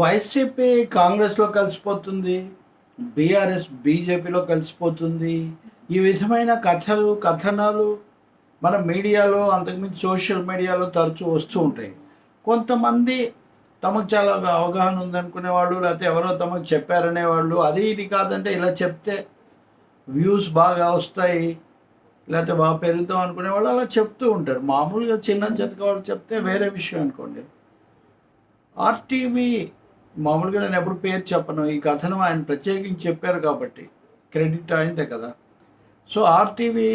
YCP కాంగ్రెస్లో కలిసిపోతుంది BRS బీజేపీలో కలిసిపోతుంది. ఈ విధమైన కథలు కథనాలు మన మీడియాలో అంతకుమించి సోషల్ మీడియాలో తరచూ వస్తూ ఉంటాయి. కొంతమంది తమకు చాలా అవగాహన ఉందనుకునే వాళ్ళు లేకపోతే ఎవరో తమకు చెప్పారనే వాళ్ళు అది ఇది కాదంటే ఇలా చెప్తే వ్యూస్ బాగా వస్తాయి లేకపోతే బాగా పెరుగుతాం అనుకునే వాళ్ళు అలా చెప్తూ ఉంటారు. మామూలుగా చిన్న చితక వాళ్ళు చెప్తే వేరే విషయం అనుకోండి. ఆర్టీవీ మామూలుగా నేను ఎప్పుడు పేరు చెప్పను. ఈ కథనం ఆయన ప్రత్యేకించి చెప్పారు కాబట్టి క్రెడిట్ అయిందే కదా. సో ఆర్టీవీ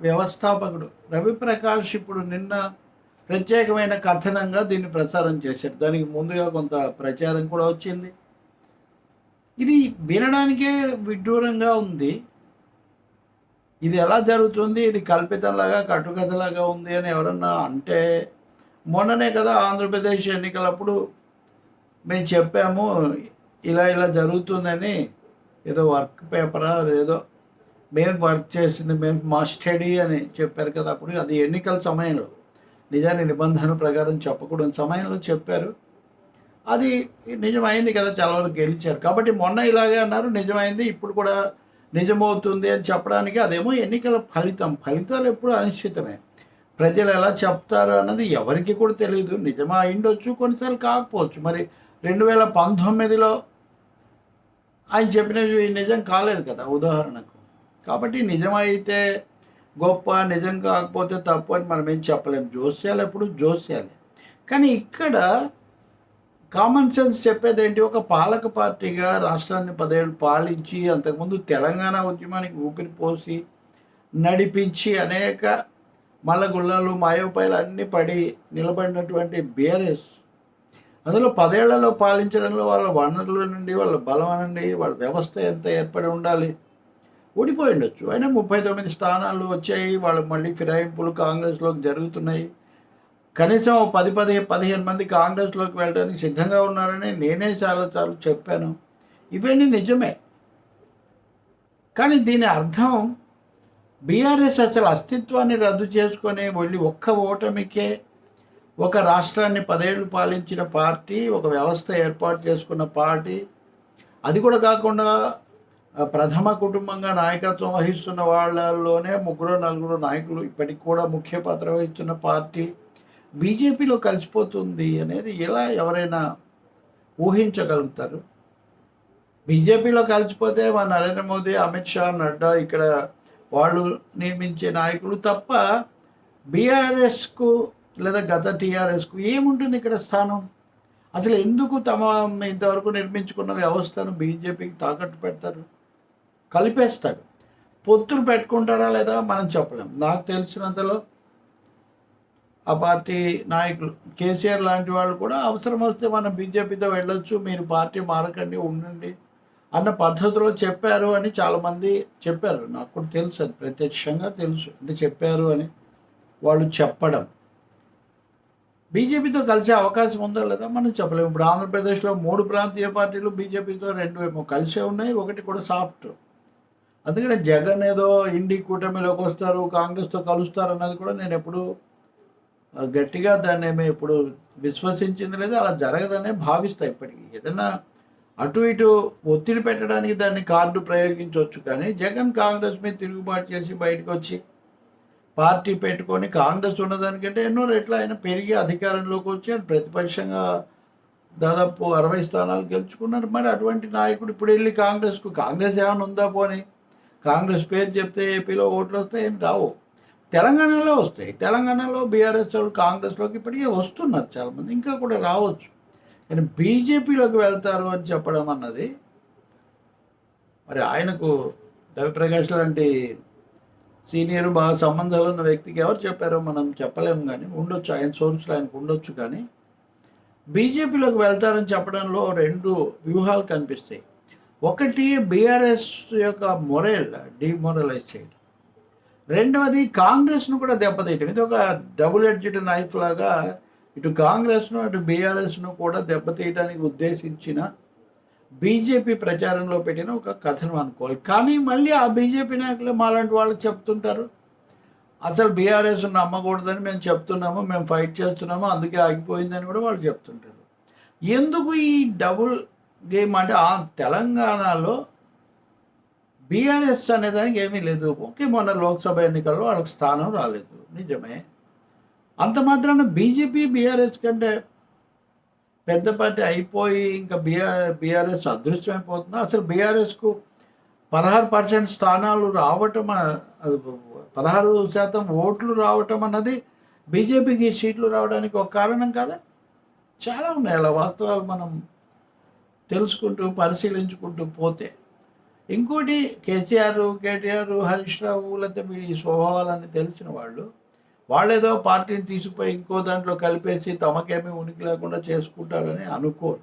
వ్యవస్థాపకుడు రవిప్రకాష్ ఇప్పుడు నిన్న ప్రత్యేకమైన కథనంగా దీన్ని ప్రచారం చేశారు. దానికి ముందుగా కొంత ప్రచారం కూడా వచ్చింది. ఇది వినడానికే విడ్డూరంగా ఉంది. ఇది ఎలా జరుగుతుంది? ఇది కల్పితంలాగా కట్టుకథలాగా ఉంది అని ఎవరన్నా అంటే మొన్ననే కదా ఆంధ్రప్రదేశ్ ఎన్నికలప్పుడు మేము చెప్పాము ఇలా ఇలా జరుగుతుందని ఏదో వర్క్ పేపరా ఏదో మేము వర్క్ చేసింది మేము మా స్టడీ అని చెప్పారు కదా అప్పుడు అది ఎన్నికల సమయంలో. నిజాన్ని నిబంధన ప్రకారం చెప్పకూడని సమయంలో చెప్పారు. అది నిజమైంది కదా చాలా వరకు గెలిచారు. కాబట్టి మొన్న ఇలాగే అన్నారు నిజమైంది ఇప్పుడు కూడా నిజమవుతుంది అని చెప్పడానికి అదేమో ఎన్నికల ఫలితం. ఫలితాలు ఎప్పుడు అనిశ్చితమే. ప్రజలు ఎలా చెప్తారు అన్నది ఎవరికి కూడా తెలియదు నిజమా అయిండొచ్చు కొన్నిసార్లు కాకపోవచ్చు. మరి రెండు వేల పంతొమ్మిదిలో ఆయన చెప్పినవి నిజం కాలేదు కదా ఉదాహరణకు. కాబట్టి నిజమైతే గొప్ప నిజం కాకపోతే తప్పు అని మనం ఏం చెప్పలేం. జోస్యాలు ఎప్పుడు? జోస్యాలే. కానీ ఇక్కడ కామన్ సెన్స్ చెప్పేది ఏంటి? ఒక పాలక పార్టీగా రాష్ట్రాన్ని పదేళ్ళు పాలించి అంతకుముందు తెలంగాణ ఉద్యమానికి ఊపిరి పోసి నడిపించి అనేక మల్లగుళ్ళలు మాయోపాయలు అన్నీ పడి నిలబడినటువంటి బీఆర్ఎస్ అందులో పదేళ్ళలో పాలించడంలో వాళ్ళ వనరులు నుండి వాళ్ళ బలం అనండి వాళ్ళ వ్యవస్థ ఎంత ఏర్పడి ఉండాలి? ఓడిపోయి ఉండొచ్చు. అయినా ముప్పై తొమ్మిది స్థానాలు వచ్చాయి వాళ్ళు మళ్ళీ ఫిరాయింపులు కాంగ్రెస్లోకి జరుగుతున్నాయి. కనీసం పది పది పదిహేను మంది కాంగ్రెస్లోకి వెళ్ళడానికి సిద్ధంగా ఉన్నారని నేనే చాలా సార్లు చెప్పాను. ఇవన్నీ నిజమే. కానీ దీని అర్థం బీఆర్ఎస్ అసలు అస్తిత్వాన్ని రద్దు చేసుకొని వెళ్ళి ఒక్క ఓటమికే ఒక రాష్ట్రాన్ని పదేళ్ళు పాలించిన పార్టీ ఒక వ్యవస్థ ఏర్పాటు చేసుకున్న పార్టీ అది కూడా కాకుండా ప్రథమ కుటుంబంగా నాయకత్వం వహిస్తున్న వాళ్ళలోనే ముగ్గురు నలుగురు నాయకులు ఇప్పటికి కూడా ముఖ్య పాత్ర వహిస్తున్న పార్టీ. బీజేపీలో కలిసిపోతుంది అనేది ఎలా ఎవరైనా ఊహించగలుగుతారు? బీజేపీలో కలిసిపోతే మా నరేంద్ర మోదీ అమిత్ షా నడ్డా ఇక్కడ వాళ్ళు నియమించే నాయకులు తప్ప బీఆర్ఎస్కు లేదా గత టీఆర్ఎస్కు ఏముంటుంది ఇక్కడ స్థానం? అసలు ఎందుకు తమ ఇంతవరకు నిర్మించుకున్న వ్యవస్థను బీజేపీకి తాకట్టు పెడతారు? కలిపేస్తాడు పొత్తులు పెట్టుకుంటారా లేదా మనం చెప్పలేం. నాకు తెలిసినంతలో ఆ పార్టీ నాయకులు కేసీఆర్ లాంటి వాళ్ళు కూడా అవసరం వస్తే మనం బీజేపీతో వెళ్ళొచ్చు మీరు పార్టీ మారకండి ఉండండి అన్న పద్ధతిలో చెప్పారు అని చాలామంది చెప్పారు. నాకు కూడా తెలుసు అది ప్రత్యక్షంగా తెలుసు. అంటే చెప్పారు అని వాళ్ళు చెప్పడం. బీజేపీతో కలిసే అవకాశం ఉందా లేదా మనం చెప్పలేము. ఇప్పుడు ఆంధ్రప్రదేశ్లో మూడు ప్రాంతీయ పార్టీలు బీజేపీతో రెండు ఏమో కలిసే ఉన్నాయి. ఒకటి కూడా సాఫ్ట్. అందుకనే జగన్ ఏదో ఇండి కూటమిలోకి వస్తారు కాంగ్రెస్తో కలుస్తారు అన్నది కూడా నేను ఎప్పుడు గట్టిగా దాన్ని ఏమి ఇప్పుడు విశ్వసించింది లేదు. అలా జరగదనే భావిస్తా ఇప్పటికీ. ఏదైనా అటు ఇటు ఒత్తిడి పెట్టడానికి దాన్ని కార్డు ప్రయోగించవచ్చు. కానీ జగన్ కాంగ్రెస్ మీద తిరుగుబాటు చేసి బయటకు వచ్చి పార్టీ పెట్టుకొని కాంగ్రెస్ ఉన్నదానికంటే ఎన్నో రెట్లు ఆయన పెరిగి అధికారంలోకి వచ్చి ఆయన ప్రతిపక్షంగా దాదాపు అరవై స్థానాలు గెలుచుకున్నారు. మరి అటువంటి నాయకుడు ఇప్పుడు వెళ్ళి కాంగ్రెస్కు కాంగ్రెస్ ఏమైనా ఉందా పోని? కాంగ్రెస్ పేరు చెప్తే ఏపీలో ఓట్లు వస్తే ఏమి రావు. తెలంగాణలో వస్తాయి. తెలంగాణలో బీఆర్ఎస్ వాళ్ళు కాంగ్రెస్లోకి ఇప్పటికే వస్తున్నారు చాలామంది. ఇంకా కూడా రావచ్చు. కానీ బీజేపీలోకి వెళ్తారు అని చెప్పడం అన్నది మరి ఆయనకు రవిప్రకాష్ లాంటి సీనియర్ బాగా సంబంధాలు ఉన్న వ్యక్తికి ఎవరు చెప్పారో మనం చెప్పలేము కానీ ఉండొచ్చు ఆయన సోర్సులు ఆయనకు ఉండొచ్చు కానీ బీజేపీలోకి వెళ్తారని చెప్పడంలో రెండు వ్యూహాలు కనిపిస్తాయి. ఒకటి బీఆర్ఎస్ యొక్క మొరేల్ డిమొరలైజ్ చేయడం. రెండవది కాంగ్రెస్ను కూడా దెబ్బతీయటం. ఇది ఒక డబుల్ ఎడ్జ్డ్ నైఫ్ లాగా ఇటు కాంగ్రెస్ను అటు బీఆర్ఎస్ను కూడా దెబ్బతీయడానికి ఉద్దేశించిన బీజేపీ ప్రచారంలో పెట్టిన ఒక కథనం అనుకోవాలి. కానీ మళ్ళీ ఆ బీజేపీ నాయకులు మాలాంటి వాళ్ళు చెప్తుంటారు. అసలు బీఆర్ఎస్ నమ్మకూడదని మేము చెప్తున్నాము మేము ఫైట్ చేస్తున్నాము అందుకే ఆగిపోయిందని కూడా వాళ్ళు చెప్తుంటారు. ఎందుకు ఈ డబుల్ గేమ్ అంటే ఆ తెలంగాణలో బీఆర్ఎస్ అనే దానికి ఏమీ లేదు. ఓకే మొన్న లోక్సభ ఎన్నికల్లో వాళ్ళకి స్థానం రాలేదు. నిజమే. అంత మాత్రాన బీజేపీ బీఆర్ఎస్ కంటే పెద్ద పార్టీ అయిపోయి ఇంకా బీఆర్ బీఆర్ఎస్ అదృశ్యమైపోతుందా అసలు బీఆర్ఎస్కు పదహారు పర్సెంట్ స్థానాలు రావటం పదహారు శాతం ఓట్లు రావటం అన్నది బీజేపీకి సీట్లు రావడానికి ఒక కారణం కదా? చాలా ఉన్నాయి అలా వాస్తవాలు మనం తెలుసుకుంటూ పరిశీలించుకుంటూ పోతే. ఇంకోటి కేసీఆర్ కేటీఆర్ హరీష్ రావు లేకపోతే మీ స్వభావాలని స్వభావాలన్నీ తెలిసిన వాళ్ళు వాళ్ళేదో పార్టీని తీసుకుపోయి ఇంకో దాంట్లో కలిపేసి తమకేమీ ఉనికి లేకుండా చేసుకుంటారని అనుకోరు.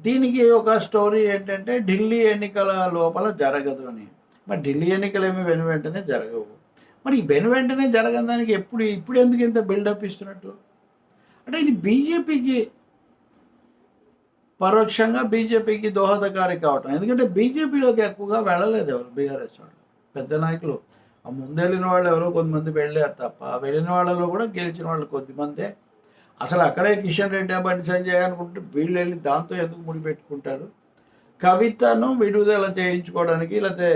దీనికి ఒక స్టోరీ ఏంటంటే ఢిల్లీ ఎన్నికల లోపల జరగదు అని. మరి ఢిల్లీ ఎన్నికలు ఏమి వెను వెంటనే జరగవు. మరి ఈ వెను వెంటనే జరగని దానికి ఎప్పుడు ఇప్పుడు ఎందుకు ఇంత బిల్డప్ ఇస్తున్నట్టు? అంటే ఇది బీజేపీకి పరోక్షంగా బీజేపీకి దోహదకారి కావటం. ఎందుకంటే బీజేపీలోకి ఎక్కువగా వెళ్ళలేదు ఎవరు బీఆర్ఎస్ వాళ్ళు. పెద్ద నాయకులు. ఆ ముందెళ్ళిన వాళ్ళు ఎవరో కొంతమంది వెళ్ళారు తప్ప వెళ్ళిన వాళ్ళలో కూడా గెలిచిన వాళ్ళు కొద్దిమందే. అసలు అక్కడే కిషన్ రెడ్డి బండి సంజయ్ అనుకుంటే వీళ్ళు వెళ్ళి దాంతో ఎందుకు ముడిపెట్టుకుంటారు కవితను విడుదల చేయించుకోవడానికి లేకపోతే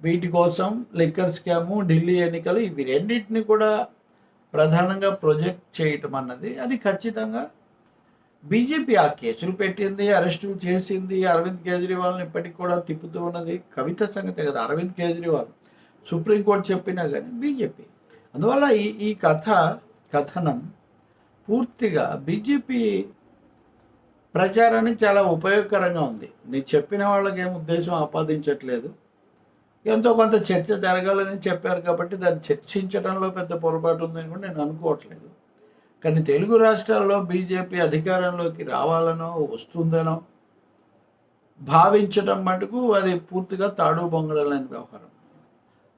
వీటి కోసం లిక్కర్ స్కాము ఢిల్లీ ఎన్నికలు ఇవి రెండింటిని కూడా ప్రధానంగా ప్రొజెక్ట్ చేయటం అన్నది అది ఖచ్చితంగా బీజేపీ ఆ కేసులు పెట్టింది అరెస్టులు చేసింది అరవింద్ కేజ్రీవాల్ని ఇప్పటికి కూడా తిప్పుతూ ఉన్నది కవిత సంగతే కదా అరవింద్ కేజ్రీవాల్. సుప్రీంకోర్టు చెప్పినా కానీ బీజేపీ. అందువల్ల ఈ ఈ కథ కథనం పూర్తిగా బీజేపీ ప్రచారానికి చాలా ఉపయోగకరంగా ఉంది. నేను చెప్పిన వాళ్ళకి ఏం ఉద్దేశం ఆపాదించట్లేదు. ఎంతో కొంత చర్చ జరగాలని చెప్పారు కాబట్టి దాన్ని చర్చించడంలో పెద్ద పొరపాటు ఉందని కూడా నేను అనుకోవట్లేదు. కానీ తెలుగు రాష్ట్రాల్లో బీజేపీ అధికారంలోకి రావాలనో వస్తుందనో భావించడం మటుకు అది పూర్తిగా తాడు బొంగరాలని వ్యవహారం.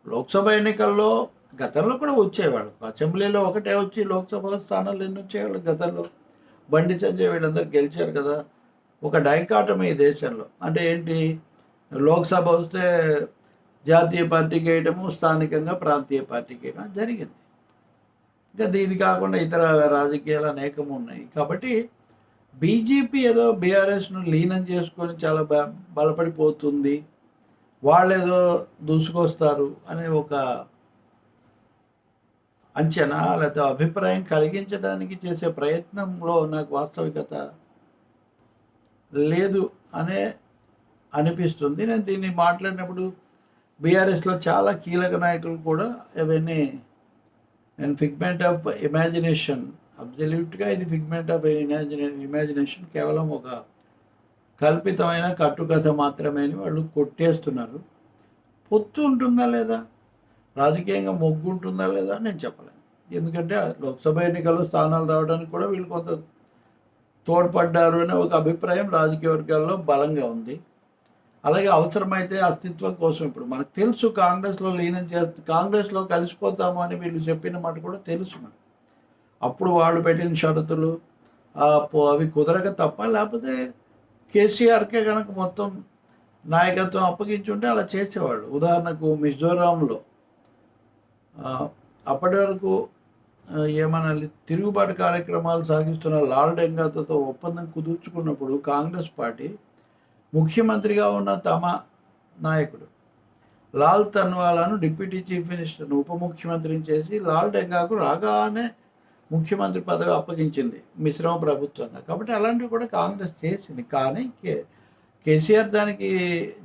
లోక్సభ ఎన్నికల్లో గతంలో కూడా వచ్చేవాళ్ళు. అసెంబ్లీలో ఒకటే వచ్చి లోక్సభ స్థానాలు ఎన్ని వచ్చేవాళ్ళు గతంలో? బండి సంజయ్ వీళ్ళందరూ గెలిచారు కదా. ఒక డైకాటమీ ఈ దేశంలో. అంటే ఏంటి? లోక్సభ వస్తే జాతీయ పార్టీకి వేయడము స్థానికంగా ప్రాంతీయ పార్టీకి వేయడం జరిగింది. ఇంకా ఇది కాకుండా ఇతర రాజకీయాలు అనేకము ఉన్నాయి. కాబట్టి బీజేపీ ఏదో బీఆర్ఎస్ను లీనం చేసుకొని చాలా బ బలపడిపోతుంది. వాళ్ళేదో దూసుకొస్తారు అనే ఒక అంచనా లేదా అభిప్రాయం కలిగించడానికి చేసే ప్రయత్నంలో నాకు వాస్తవికత లేదు అనే అనిపిస్తుంది. నేను దీన్ని మాట్లాడినప్పుడు బీఆర్ఎస్లో చాలా కీలక నాయకులు కూడా ఇవన్నీ నేను ఫిగ్మెంట్ ఆఫ్ ఇమాజినేషన్ అబ్జల్యూట్గా ఇది ఫిగ్మెంట్ ఆఫ్ ఇమాజినే ఇమాజినేషన్ కేవలం ఒక కల్పితమైన కట్టుకథ మాత్రమే అని వాళ్ళు కొట్టేస్తున్నారు. పొత్తు ఉంటుందా లేదా? రాజకీయంగా మొగ్గు ఉంటుందా లేదా అని నేను చెప్పలేను. ఎందుకంటే లోక్సభ ఎన్నికల్లో స్థానాలు రావడానికి కూడా వీళ్ళు కొంత తోడ్పడ్డారు అనే ఒక అభిప్రాయం రాజకీయ వర్గాల్లో బలంగా ఉంది. అలాగే అవసరమైతే అస్తిత్వం కోసం ఇప్పుడు మనకు తెలుసు కాంగ్రెస్లో లీనం చేస్తే కాంగ్రెస్లో కలిసిపోతాము అని వీళ్ళు చెప్పిన మాట కూడా తెలుసు మనకు. అప్పుడు వాళ్ళు పెట్టిన షరతులు అవి కుదరక తప్ప లేకపోతే కేసీఆర్కే కనుక మొత్తం నాయకత్వం అప్పగించుంటే అలా చేసేవాళ్ళు. ఉదాహరణకు మిజోరాంలో అప్పటి వరకు ఏమనాలి తిరుగుబాటు కార్యక్రమాలు సాగిస్తున్న లాల్ డెంగాతో ఒప్పందం కుదుర్చుకున్నప్పుడు కాంగ్రెస్ పార్టీ ముఖ్యమంత్రిగా ఉన్న తమ నాయకుడు లాల్ తన్వాలాను డిప్యూటీ చీఫ్ మినిస్టర్ను ఉప ముఖ్యమంత్రిని చేసి లాల్ డెంగాకు రాగానే ముఖ్యమంత్రి పదవి అప్పగించింది మిశ్రమ ప్రభుత్వంగా. కాబట్టి అలాంటివి కూడా కాంగ్రెస్ చేసింది. కానీ కే కేసీఆర్ దానికి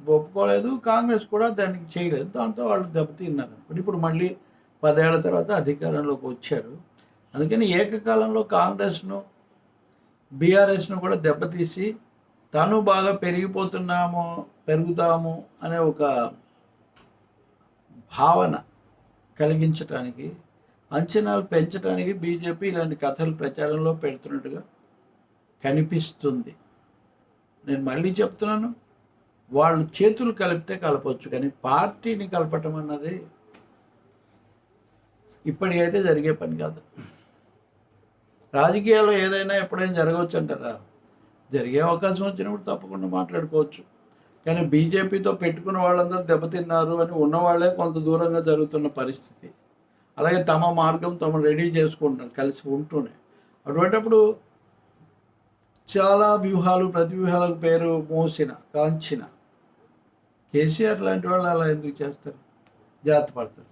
ఒప్పుకోలేదు కాంగ్రెస్ కూడా దానికి చేయలేదు. దాంతో వాళ్ళు దెబ్బతిన్నారు. ఇప్పుడు మళ్ళీ పదేళ్ళ తర్వాత అధికారంలోకి వచ్చారు. అందుకని ఏకకాలంలో కాంగ్రెస్ను బీఆర్ఎస్ను కూడా దెబ్బతీసి తను బాగా పెరిగిపోతున్నాము పెరుగుతాము అనే ఒక భావన కలిగించటానికి అంచనాలు పెంచడానికి బీజేపీ ఇలాంటి కథలు ప్రచారంలో పెడుతున్నట్టుగా కనిపిస్తుంది. నేను మళ్ళీ చెప్తున్నాను వాళ్ళు చేతులు కలిపితే కలపవచ్చు కానీ పార్టీని కలపటం అన్నది ఇప్పటికైతే జరిగే పని కాదు. రాజకీయాల్లో ఏదైనా ఎప్పుడైనా జరగవచ్చు అంటారా? జరిగే అవకాశం వచ్చినప్పుడు తప్పకుండా మాట్లాడుకోవచ్చు. కానీ బీజేపీతో పెట్టుకున్న వాళ్ళందరూ దెబ్బతిన్నారు అని ఉన్నవాళ్ళే కొంత దూరంగా జరుగుతున్న పరిస్థితి. అలాగే తమ మార్గం తమ రెడీ చేసుకుంటారు కలిసి ఉంటూనే. అటువంటిప్పుడు చాలా వ్యూహాలు ప్రతి వ్యూహాలకు పేరు మోసిన కాంచిన. కేసీఆర్ లాంటి వాళ్ళు అలా ఎందుకు చేస్తారు? జాగ్రత్త పడతారు.